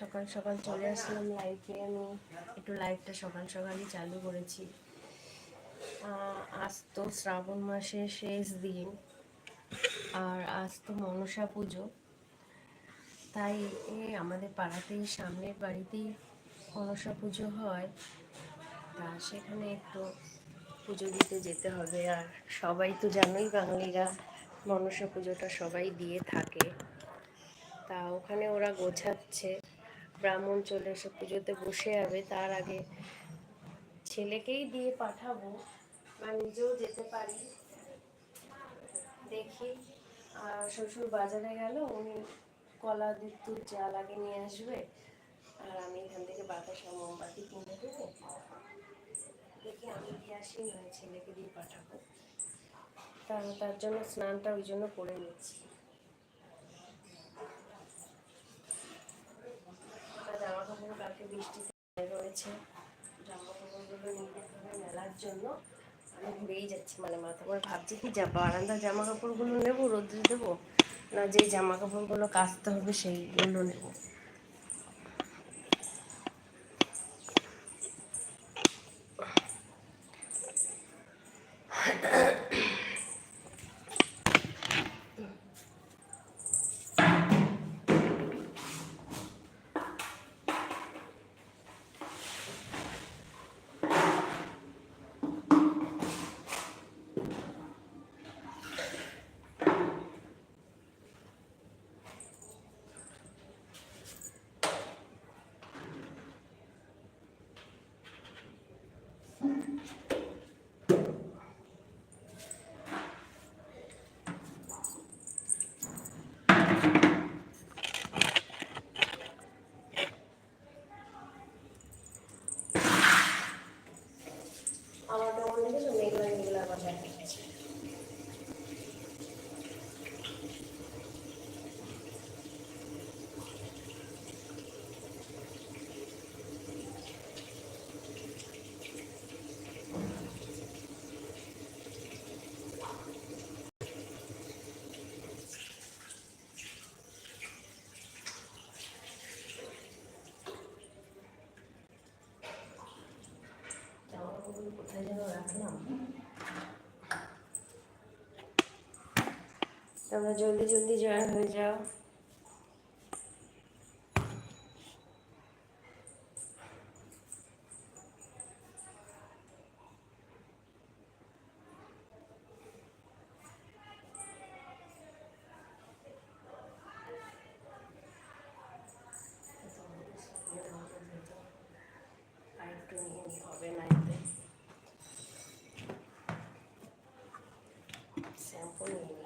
সকাল সকাল চলে আসলাম লাইভে আমি একটু লাইভটা সকাল সকালই চালু করেছি। আজ তো শ্রাবণ মাসের শেষ দিন আর আজ তো মনসা পুজো। তাই আমাদের পাড়াতেই, সামনের বাড়িতেই মনসা পুজো হয়। তা সেখানে একটু পুজো দিতে যেতে হবে। আর সবাই তো জানোই বাঙালিরা মনসা পুজোটা সবাই দিয়ে থাকে। তা ওখানে ওরা গোছাচ্ছে। ব্রাহ্মণ চলে এসে পুজোতে বসে যাবে, তার আগে ছেলেকেই দিয়ে পাঠাবো। বা নিজেও যেতে পারি। দেখি। আর শ্বশুর বাজারে গেল, উনি কলা, দুধ যা লাগে নিয়ে আসবে। আর আমি এখান থেকে বাতাসা মোমবাতি কিনে দেবো। দেখি আমি দিয়ে আসি নয় ছেলেকে দিয়ে পাঠাবো। তার জন্য স্নানটা ওই জন্য করে নিচ্ছি আর জামা কাপড় বৃষ্টি রয়েছে। জামা কাপড়গুলো হবে মেলার জন্য। আমি ঘুরেই যাচ্ছি মানে ভাবছি কি জামা কাপড়গুলো নেব, রোদ্রে দেবো? না যে জামা কাপড়গুলো কাচতে হবে সেইগুলো নেব। মেঘলা মেঘলা আবার দেখা যাচ্ছে জামা কাপড়গুলো কোথায় যেন রাখলাম তোমরা জলদি জলদি জয়েন হয়ে যাও আর একটু নিয়ে নি হবে না এতে শ্যাম্পু নিয়ে নি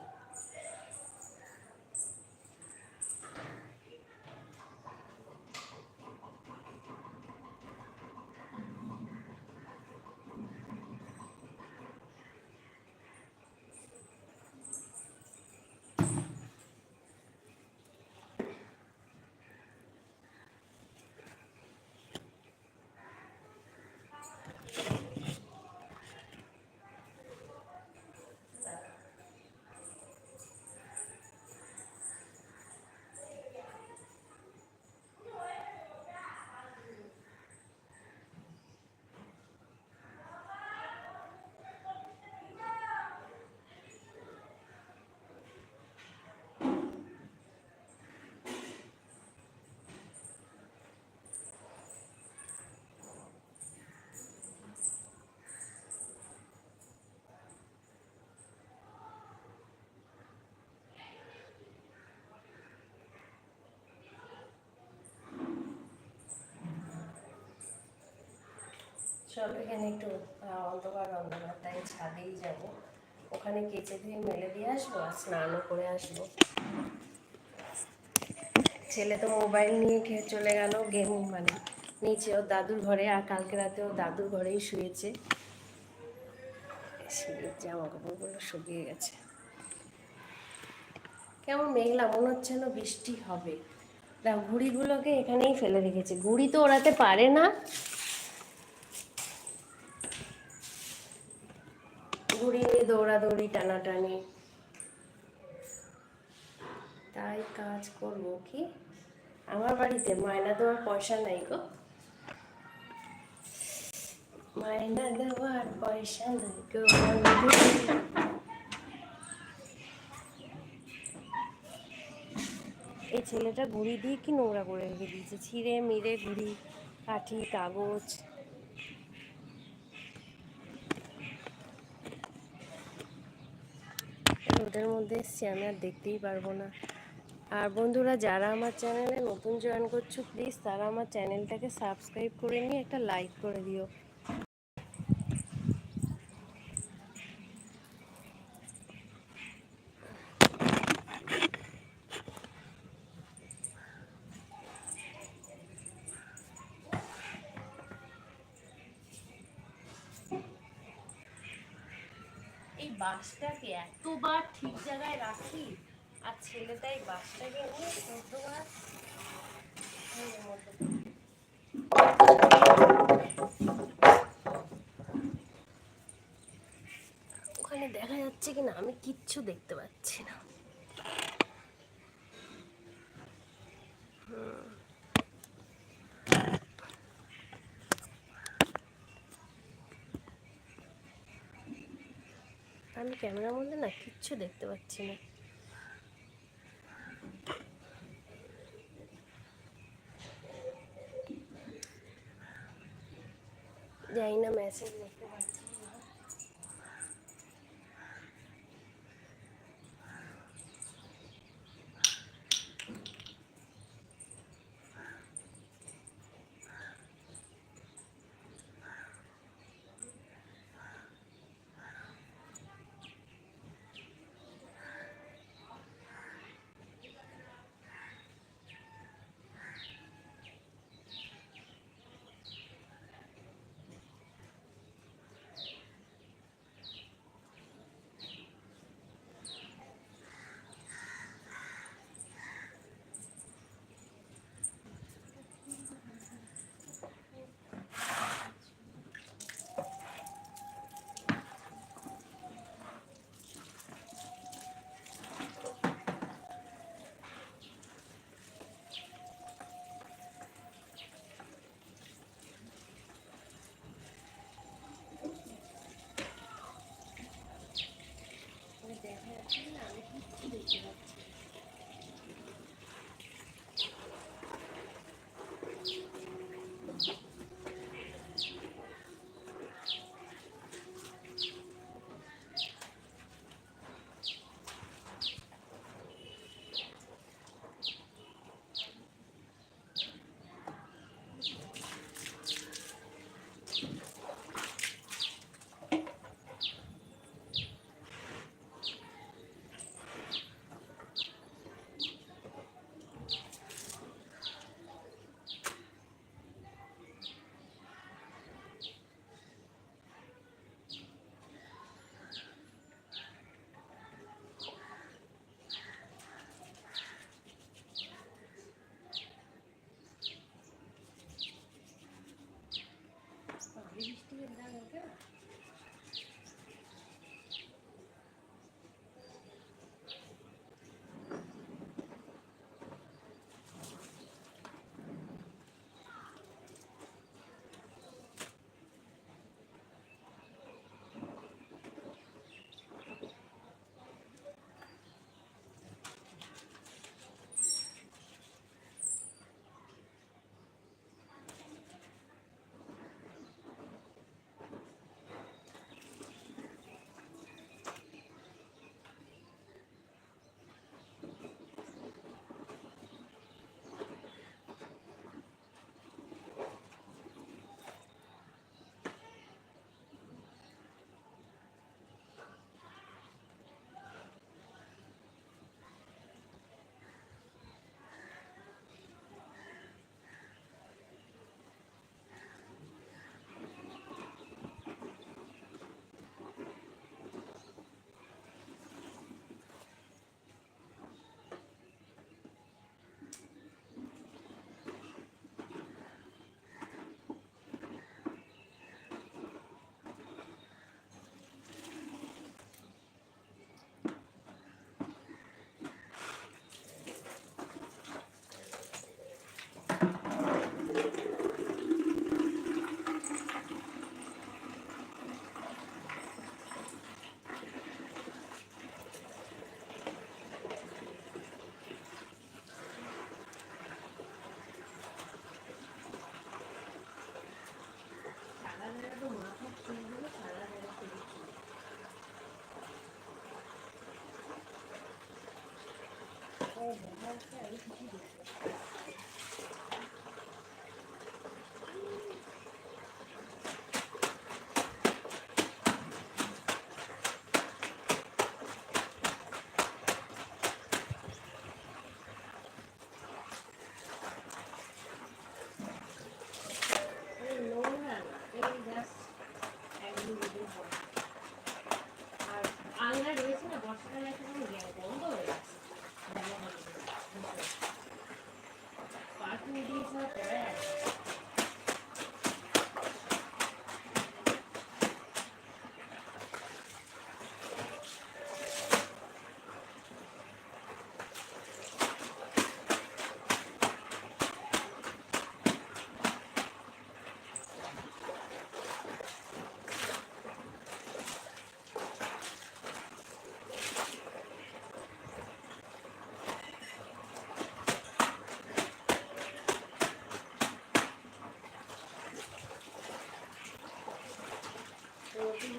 সব এখানে একটু অন্ধকার অন্ধকার, তাই ছাদেই যাব। ওখানে কেচে দিয়ে মেলে দিয়ে আসব আর স্নানও করে আসব। ছেলে তো মোবাইল নিয়ে খেয়ে চলে গেল গেম মানে নিচে ওর দাদুর ঘরে আর কালকে রাতে ওর দাদুর ঘরেই শুয়েছে। শীতের জামা কাপড়গুলো শুকিয়ে গেছে। কেমন মেঘলা, মনে হচ্ছে না বৃষ্টি হবে। দেখ ঘুড়িগুলোকে এখানেই ফেলে রেখেছে। ঘুড়ি তো ওড়াতে পারে না। ঘুড়ি নিয়ে দৌড়াদৌড়ি, টানাটানি। তাই কাজ করব কি? আমার বাড়িতে মায়না দেওয়ার পয়সা নাই গো। মায়না দেওয়ার পয়সা নাই গো। এই ছেলেটা ঘুড়ি দিয়ে কি নোংরা করে রেখে দিয়েছে? ছিঁড়ে মিড়ে ঘুড়ি কাঠি, কাগজ। ওদের মধ্যে এসছি, আমি আর দেখতেই পারব না। আর বন্ধুরা, যারা আমার চ্যানেলে নতুন জয়েন করছ প্লিজ তারা আমার চ্যানেলটাকে সাবস্ক্রাইব করে নিয়ে একটা লাইক করে দিও এই বাসটাকে এতবার ঠিক জায়গায় রাখি, আর ছেলে তাই বাসটাকে ওখানে দেখা যাচ্ছে কিনা, আমি কিচ্ছু দেখতে পাচ্ছি না। আমি ক্যামেরার মধ্যে না কিচ্ছু দেখতে পাচ্ছি না। Oh, my God.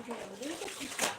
делаю, да, это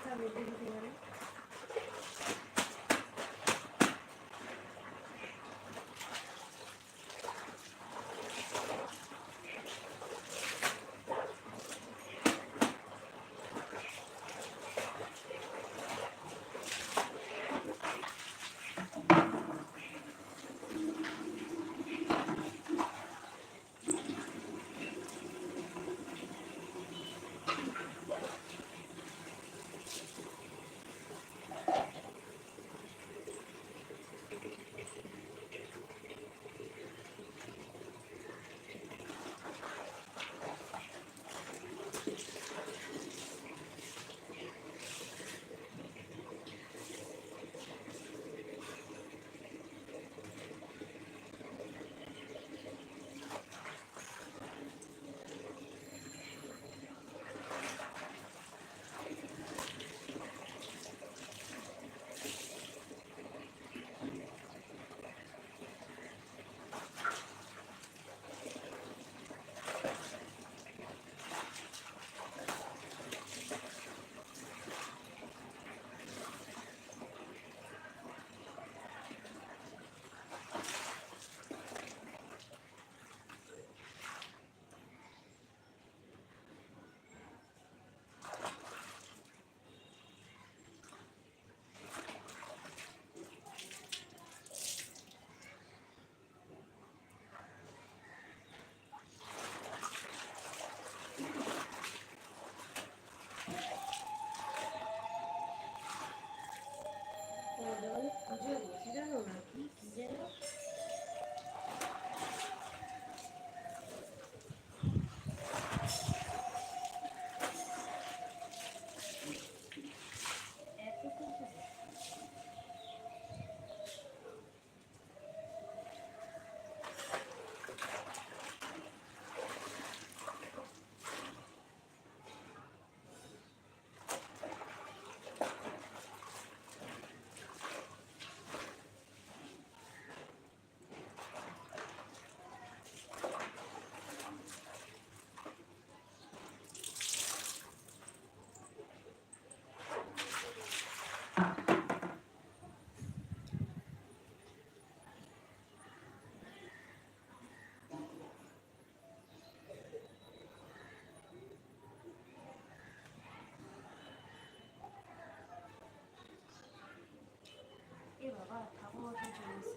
소리가 다구어서 좀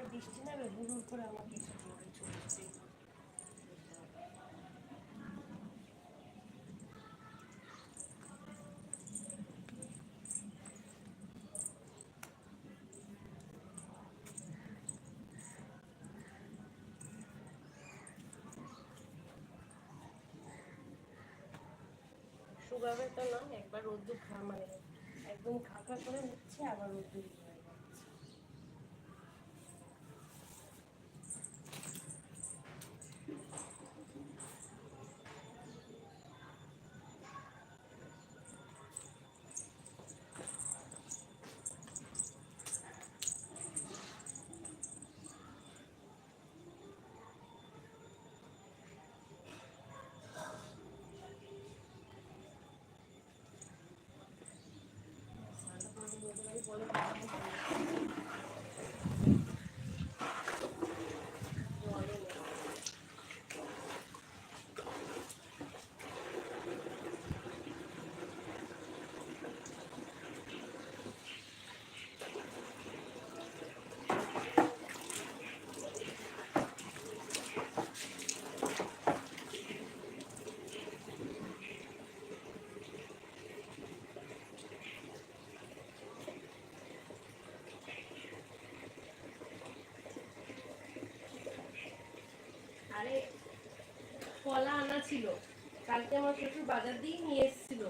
আবার বৃষ্টি নামে হুড়ুর করে আমাকে সুগারের তো না, একবার রোদ্দুর খা মানে একদম খাঁকা করে নিচ্ছে, আবার রোদ্দুর আরে, কলা আনা ছিল। কালকে আমার শ্বশুর বাজার দিয়ে নিয়ে এসেছিল।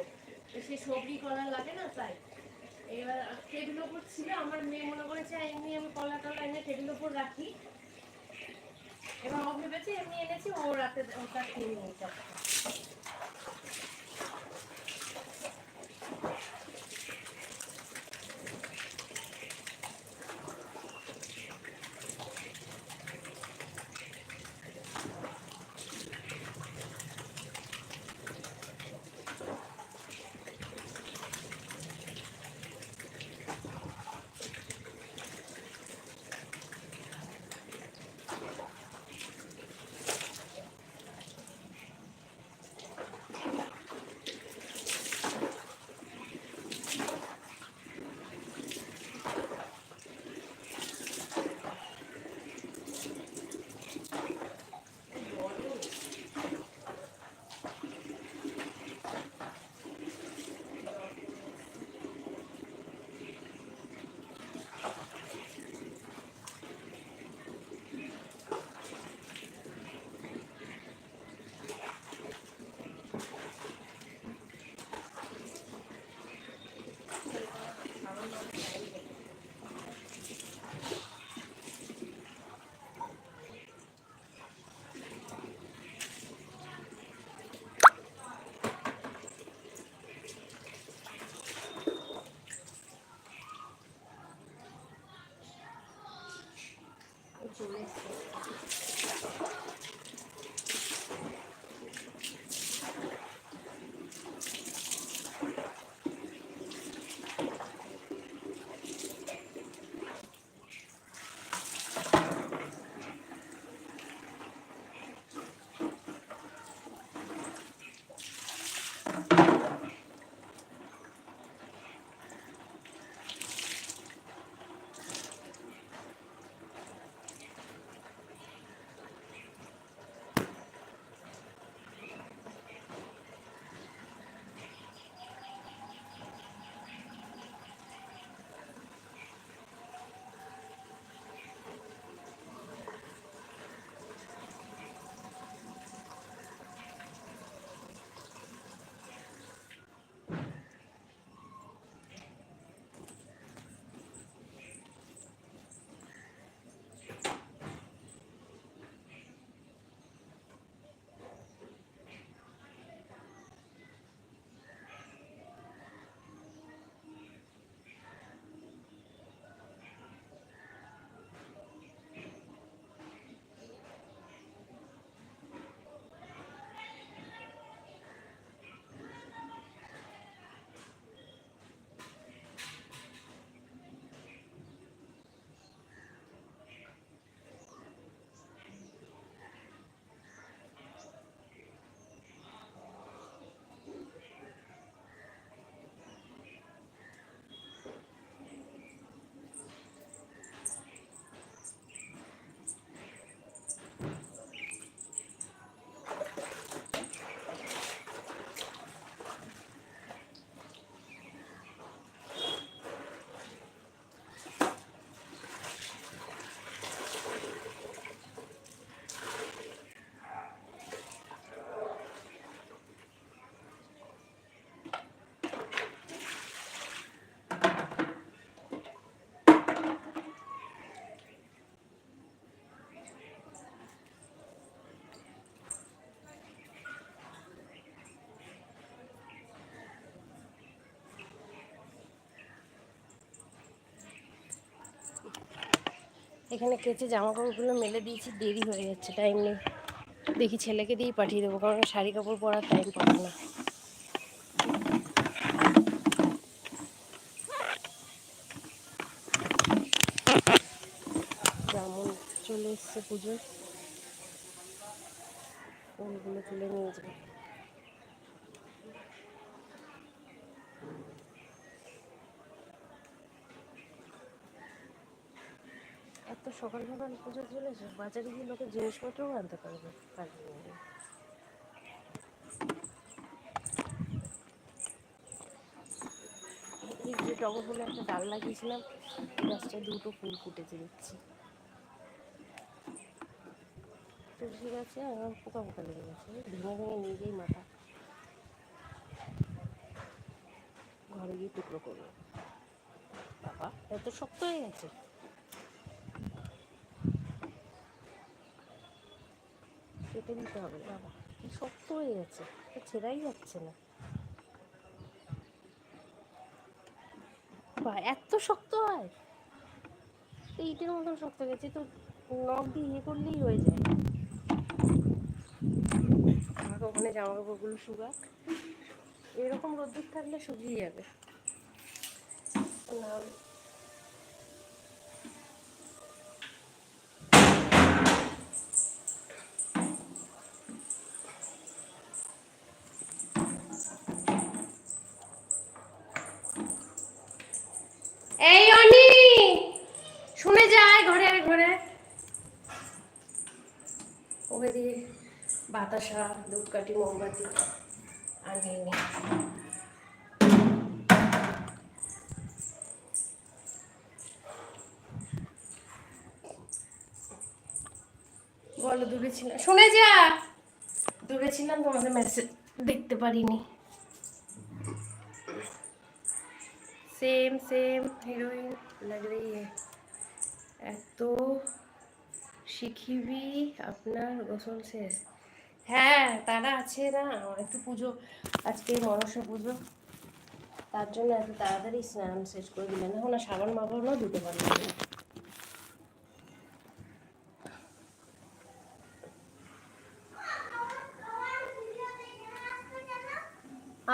সে সবজি, কলা লাগে না তাই। এবার টেবিল ওপর ছিল, আমার মেয়ে মনে করেছে এমনি আমি কলা টলা এনে টেবিল ওপর রাখি। এবার ও ভেবেছে, এমনি এনেছি, ও রাতে ওটা খেয়ে নিয়েছে চলে এসছে এখানে কেচে জামা কাপড়গুলো মেলে দিয়েছি, দেরি হয়ে যাচ্ছে টাইম নেই। দেখি ছেলেকে দিয়েই পাঠিয়ে দেবো, কারণ শাড়ি কাপড় পরার টাইম পাবো না। যেমন চলে এসছে পুজো ফুলগুলো তুলে নিয়ে যাবে। এত সকাল সকাল পুজো চলেছে বাজারে গিয়ে লোকের জিনিসপত্রও আনতে পারবে পারবে। এই যে টগর ফুলে একটা ডাল লাগিয়েছিলাম, গাছটা দুটো ফুল ফুটেছে দেখছি। তুলসী গাছে আমার পোকা পোকা লেগে গেছে ভেঙে ভেঙে নিয়ে গিয়ে মাথা। ঘরে গিয়ে টুকরো করব। বাবা, এত শক্ত হয়ে গেছে? কেটে দিতে হবে বাবা শক্ত হয়ে গেছে। ছেঁড়াই যাচ্ছে না। বা এত শক্ত হয়? ইটের মতন শক্ত গেছে, তো নখ দিয়ে ইয়ে করলেই হয়ে যায়। আমাকে ওখানে জামা কাপড়গুলো শুকাক। এরকম রোদ্দুর থাকলে শুকিয়ে যাবে। না হলে- এই অনি শুনে যায় ঘরে আয় ঘরে আয়। ওকে দিয়ে শশা ধূপকাঠি, মোমবাতি আর ভেঙে বলো, দূরে ছিলাম। শুনে যা! দূরে ছিলাম, তোমাদের মেসেজ দেখতে পারিনি। সেম সেম হিরোইন লাগ রই এত শিখিবি আপনার গোসল শেষ। হ্যাঁ তারা আছে না একটু পুজো আজকে মনসা পুজো। তার জন্য এত তাড়াতাড়ি স্নান শেষ করে দিলেন এখন আর সাবান মাখানো দিতে পারলাম না।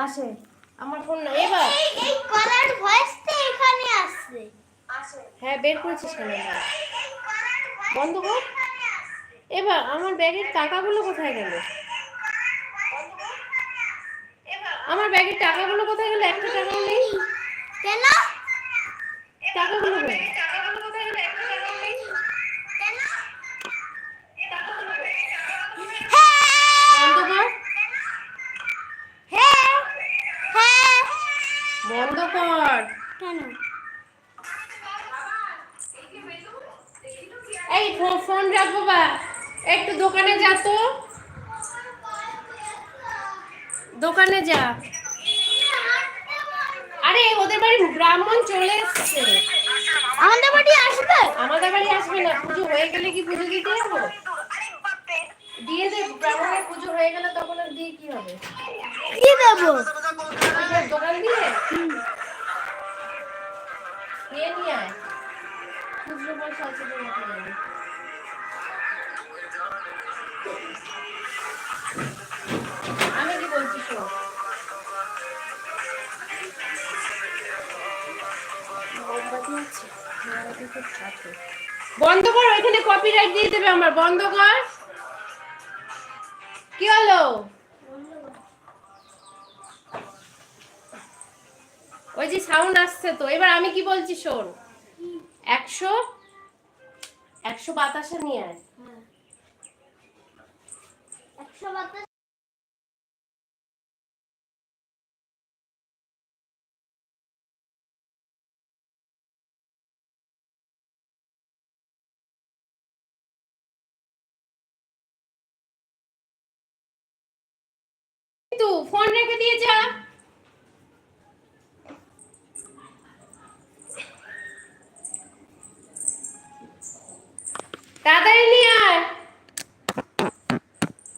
আসে আমার ফোন না এবার। এই কলার ভয়েসটা এখানে আসছে হ্যাঁ বের করেছিস কেন? বন্ধ কর। এবার আমার ব্যাগের টাকাগুলো কোথায় গেল? আমার ব্যাগের টাকাগুলো কোথায় গেল? একটা টাকাও নেই। কেন? টাকাগুলো বন্ধ কর হ্যাঁ! বন্ধ কর। কেন? এই ফোন রাখ বাবা একটু দোকানে যা তো। দোকানে যা। আরে ওদের বাড়ি ব্রাহ্মণ চলে এসছে। আমাদের বাড়ি আসবে? আমাদের বাড়ি আসবে না পুজো হয়ে গেলে কি পুজো দিতে যাব? দিয়ে দে ব্রাহ্মণের পুজো হয়ে গেলে তখন আর দিয়ে কি হবে? কি দেবো। দোকান দিয়ে? দিয়ে নিয়ে আয়। খুচরো পয়সা আছে বন্ধ কর ওইখানে কপিরাইট দিয়ে দেবে আমার। বন্ধ কর কি হলো? ওই যে সাউন্ড আসছে তো। এবার আমি কি বলছি শোন? একশো? একশো বাতাসা নিয়ে আয়। একশো বাতাস কিন্তু ফোন রেখে দিয়ে যা। তাড়াতাড়ি নিয়ে আয়।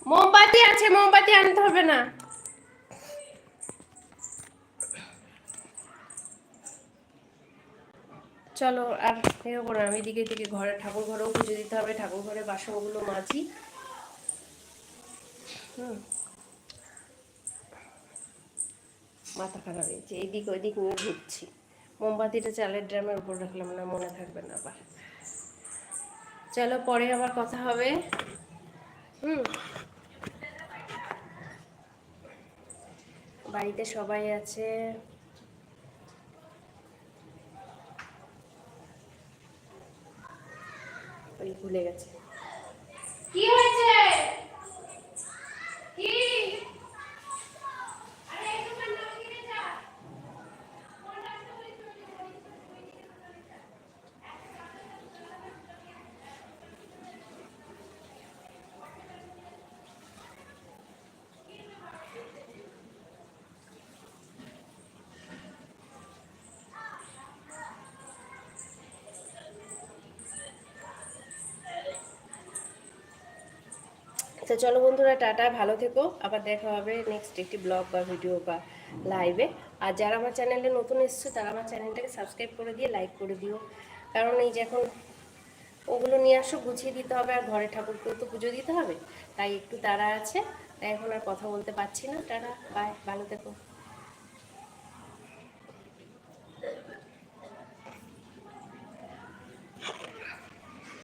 মোমবাতি আছে, মোমবাতি আনতে হবে না। চলো আর এরকম আমি দিকে দিকে ঘরে ঠাকুর ঘরেও পুজো দিতে হবে, ঠাকুর ঘরে বাসনগুলো মাজি। হুম। মাথা খারাপ হয়েছে। এইদিক ওইদিক নিয়ে ঘুরছি। মোমবাতিটা চালের ড্রামের উপর রাখলাম না, মনে থাকবে না আবার। চলো, পরে আবার কথা হবে। হুম। বাড়িতে সবাই আছে। ভুলে গেছে। কি হয়েছে? তো চলো বন্ধুরা, টাটা, ভালো থেকো। আবার দেখা হবে নেক্সট একটি ব্লগ বা ভিডিও বা লাইভে আর যারা আমার চ্যানেলে নতুন এসছো, তারা আমার চ্যানেলটাকে সাবস্ক্রাইব করে দিয়ে লাইক করে দিও। কারণ এই যে এখন ওগুলো নিয়ে আসো, গুছিয়ে দিতে হবে আর ঘরে ঠাকুরকেও তো পুজো দিতে হবে। তাই একটু তারা আছে, তাই এখন আর কথা বলতে পারছি না। টাটা বাই ভালো থেকো।